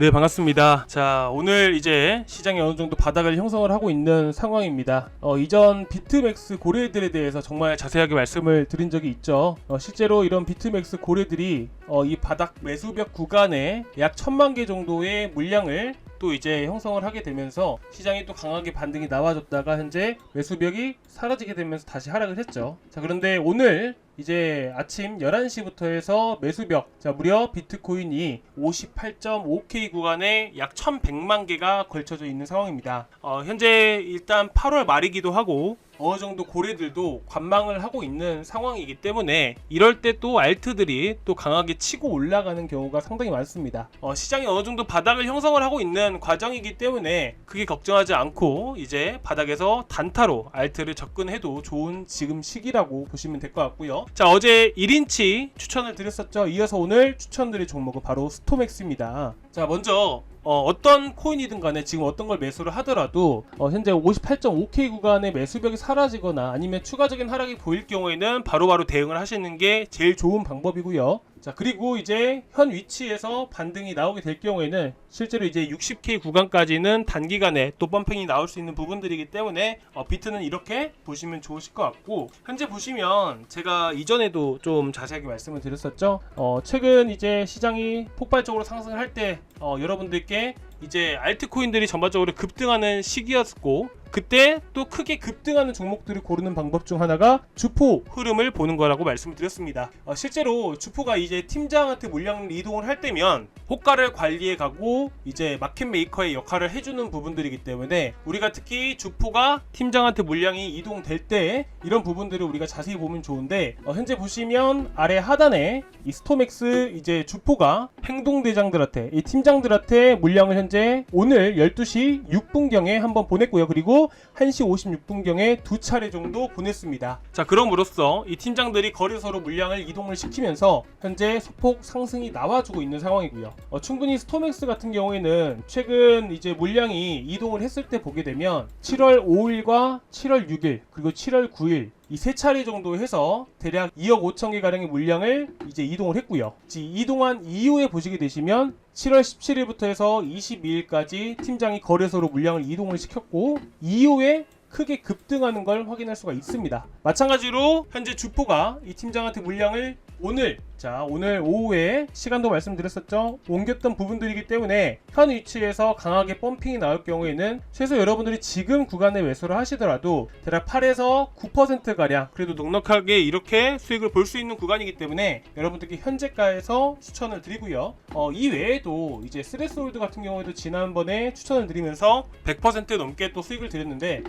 네 반갑습니다. 자 오늘 이제 시장이 어느 정도 바닥을 형성을 하고 있는 상황입니다. 어, 이전 비트맥스 고래들에 대해서 정말 자세하게 말씀을 드린 적이 있죠. 어, 실제로 이런 비트맥스 고래들이 어, 이 바닥 매수벽 구간에 약 천만 개 정도의 물량을 또 이제 형성을 하게 되면서 시장이 또 강하게 반등이 나와줬다가 현재 매수벽이 사라지게 되면서 다시 하락을 했죠. 자 그런데 오늘 이제 아침 11시부터 해서 매수벽 자 무려 비트코인이 58.5K 구간에 약 1100만 개가 걸쳐져 있는 상황입니다. 어, 현재 일단 8월 말이기도 하고 어느 정도 고래들도 관망을 하고 있는 상황이기 때문에 이럴 때 또 알트들이 또 강하게 치고 올라가는 경우가 상당히 많습니다. 어, 시장이 어느 정도 바닥을 형성을 하고 있는 과정이기 때문에 크게 걱정하지 않고 이제 바닥에서 단타로 알트를 접근해도 좋은 지금 시기라고 보시면 될 것 같고요. 자 어제 1인치 추천을 드렸었죠. 이어서 오늘 추천드릴 종목은 바로 스토맥스입니다. 자 먼저 어, 떤 코인이든 간에 지금 어떤 걸 매수를 하더라도 어, 현재 58.5K 구간의 매수벽이 사라지거나 아니면 추가적인 하락이 보일 경우에는 바로바로 대응을 하시는 게 제일 좋은 방법이고요. 자 그리고 이제 현 위치에서 반등이 나오게 될 경우에는 실제로 이제 60K 구간까지는 단기간에 또 펌핑이 나올 수 있는 부분들이기 때문에 어, 비트는 이렇게 보시면 좋으실 것 같고 현재 보시면 제가 이전에도 좀 자세하게 말씀을 드렸었죠. 어, 최근 이제 시장이 폭발적으로 상승을 할때 어, 여러분들께 이제 알트코인들이 전반적으로 급등하는 시기였고 그때 또 크게 급등하는 종목들을 고르는 방법 중 하나가 주포 흐름을 보는 거라고 말씀을 드렸습니다. 어, 실제로 주포가 이제 팀장한테 물량 이동을 할 때면 호가를 관리해 가고 이제 마켓 메이커의 역할을 해주는 부분들이기 때문에 우리가 특히 주포가 팀장한테 물량이 이동될 때 이런 부분들을 우리가 자세히 보면 좋은데 어, 현재 보시면 아래 하단에 이 스토맥스 이제 주포가 행동 대장들한테 이 팀장들한테 물량을 현재 오늘 12시 6분경에 한번 보냈고요. 그리고 1시 56분경에 두 차례 정도 보냈습니다. 자, 그럼으로써 이 팀장들이 거래소로 물량을 이동을 시키면서 현재 소폭 상승이 나와주고 있는 상황이고요. 어, 충분히 스토맥스 같은 경우에는 최근 이제 물량이 이동을 했을 때 보게 되면 7월 5일과 7월 6일 그리고 7월 9일 이 세 차례 정도 해서 대략 2억 5천 개 가량의 물량을 이제 이동을 했고요. 이 이동한 이후에 보시게 되시면 7월 17일부터 해서 22일까지 팀장이 거래소로 물량을 이동을 시켰고 이후에 크게 급등하는 걸 확인할 수가 있습니다. 마찬가지로 현재 주포가 이 팀장한테 물량을 오늘 자 오늘 오후에 시간도 말씀드렸었죠? 옮겼던 부분들이기 때문에 현 위치에서 강하게 펌핑이 나올 경우에는 최소 여러분들이 지금 구간에 매수를 하시더라도 대략 8에서 9% 가량 그래도 넉넉하게 이렇게 수익을 볼 수 있는 구간이기 때문에 여러분들께 현재가에서 추천을 드리고요. 어, 이 외에도 이제 스레스홀드 같은 경우에도 지난번에 추천을 드리면서 100% 넘게 또 수익을 드렸는데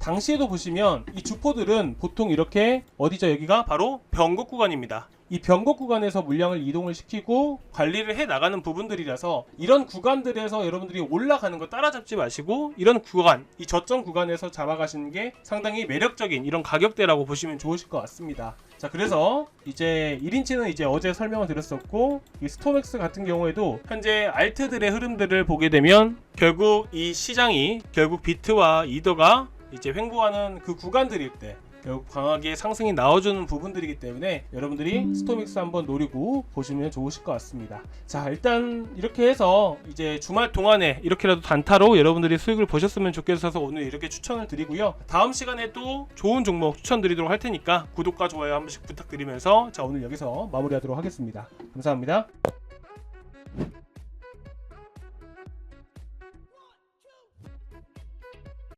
당시에도 보시면 이 주포들은 보통 이렇게 어디죠? 여기가 바로 변곡 구간입니다 이 변곡 구간에서 물량을 이동을 시키고 관리를 해 나가는 부분들이라서 이런 구간들에서 여러분들이 올라가는 거 따라잡지 마시고 이런 구간 이 저점 구간에서 잡아가시는 게 상당히 매력적인 이런 가격대라고 보시면 좋으실 것 같습니다. 자 그래서 이제 1인치는 이제 어제 설명을 드렸었고 이 스토맥스 같은 경우에도 현재 알트들의 흐름들을 보게 되면 결국 이 시장이 결국 비트와 이더가 이제 횡보하는 그 구간들일 때 결국 강하게 상승이 나와주는 부분들이기 때문에 여러분들이 스토믹스 한번 노리고 보시면 좋으실 것 같습니다. 자 일단 이렇게 해서 이제 주말 동안에 이렇게라도 단타로 여러분들이 수익을 보셨으면 좋겠어서 오늘 이렇게 추천을 드리고요. 다음 시간에 또 좋은 종목 추천드리도록 할 테니까 구독과 좋아요 한 번씩 부탁드리면서 자 오늘 여기서 마무리하도록 하겠습니다. 감사합니다.